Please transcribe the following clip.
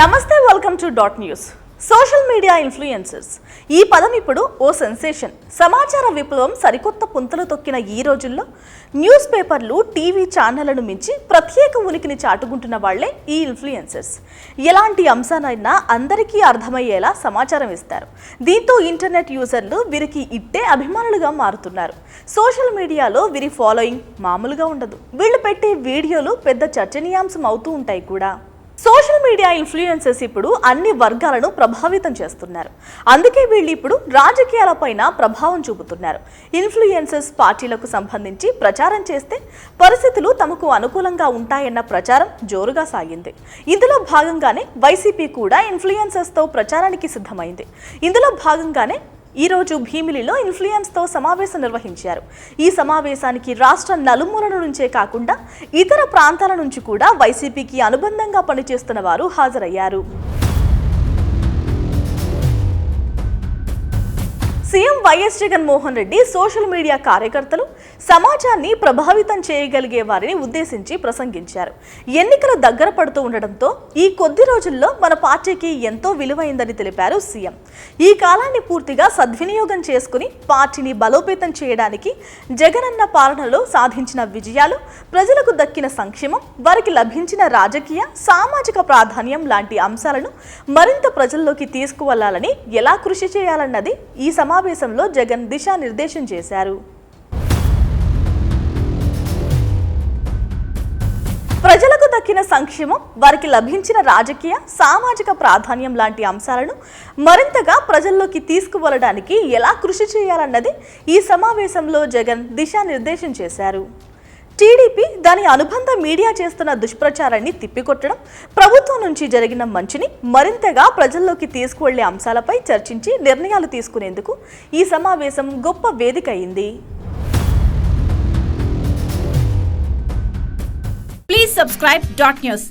Namaste welcome to dot news social media influencers ఈ పదం ఇప్పుడు ఓ సెన్సేషన్ సమాచార విప్లవం సరికొత్త పుంతలు తొక్కిన ఈ రోజుల్లో న్యూస్ పేపర్లు టీవీ ఛానళ్ళను మించి ప్రత్యేక ఉనికిని చాటుకుంటున్న వాళ్ళే ఈ ఇన్ఫ్లుయెన్సర్స్ ఎలాంటి అంశానైనా అందరికీ అర్థమయ్యేలా సమాచారం ఇస్తారు. దీంతో ఇంటర్నెట్ యూజర్లు వీరికి ఇట్టే అభిమానులుగా మారుతున్నారు. సోషల్ మీడియాలో వీరి ఫాలోయింగ్ మామూలుగా ఉండదు. వీళ్ళు పెట్టే వీడియోలు పెద్ద చర్చనీయాంశం అవుతూ ఉంటాయి కూడా. సోషల్ మీడియా ఇన్ఫ్లుయెన్సెస్ ఇప్పుడు అన్ని వర్గాలను ప్రభావితం చేస్తున్నారు. అందుకే వీళ్ళు ఇప్పుడు రాజకీయాలపైన ప్రభావం చూపుతున్నారు. ఇన్ఫ్లుయెన్సెస్ పార్టీలకు సంబంధించి ప్రచారం చేస్తే పరిస్థితులు తమకు అనుకూలంగా ఉంటాయన్న ప్రచారం జోరుగా సాగింది. ఇందులో భాగంగానే వైసీపీ కూడా ఇన్ఫ్లుయెన్సెస్తో ప్రచారానికి సిద్ధమైంది. ఇందులో భాగంగానే ఈ రోజు భీమిలిలో ఇన్ఫ్లుయెన్స్తో సమావేశం నిర్వహించారు. ఈ సమావేశానికి రాష్ట్ర నలుమూలల నుంచే కాకుండా ఇతర ప్రాంతాల నుంచి కూడా వైసీపీకి అనుబంధంగా పనిచేస్తున్న వారు హాజరయ్యారు. CM YS Jaganmohan Reddy social media కార్యకర్తలు సమాజాన్ని ప్రభావితం చేయగలిగే వారిని ఉద్దేశించి ప్రసంగించారు. ఎన్నికలు దగ్గర పడుతూ ఉండడంతో ఈ కొద్ది రోజుల్లో మన పార్టీకి ఎంతో విలువైందని తెలిపారు సీఎం. ఈ కాలాన్ని పూర్తిగా సద్వినియోగం చేసుకుని పార్టీని బలోపేతం చేయడానికి జగనన్న పాలనలో సాధించిన విజయాలు ప్రజలకు దక్కిన సంక్షేమం వారికి లభించిన రాజకీయ సామాజిక ప్రాధాన్యం లాంటి అంశాలను మరింత ప్రజల్లోకి తీసుకువెళ్ళాలని ఎలా కృషి చేయాలన్నది ఈ సమావేశంలో జగన్ దిశానిర్దేశం చేశారు. ప్రజలకు దక్కిన సంక్షేమం వారికి లభించిన రాజకీయ సామాజిక ప్రాధాన్యం లాంటి అంశాలను మరింతగా ప్రజల్లోకి తీసుకువెళ్ళడానికి ఎలా కృషి చేయాలన్నది ఈ సమావేశంలో జగన్ దిశానిర్దేశం చేశారు. టీడీపీ దాని అనుబంధ మీడియా చేస్తున్న దుష్ప్రచారాన్ని తిప్పికొట్టడం ప్రభుత్వం నుంచి జరిగిన మంచిని మరింతగా ప్రజల్లోకి తీసుకువెళ్ళే అంశాలపై చర్చించి నిర్ణయాలు తీసుకునేందుకు ఈ సమావేశం గొప్ప వేదిక అయింది. Please subscribe dot news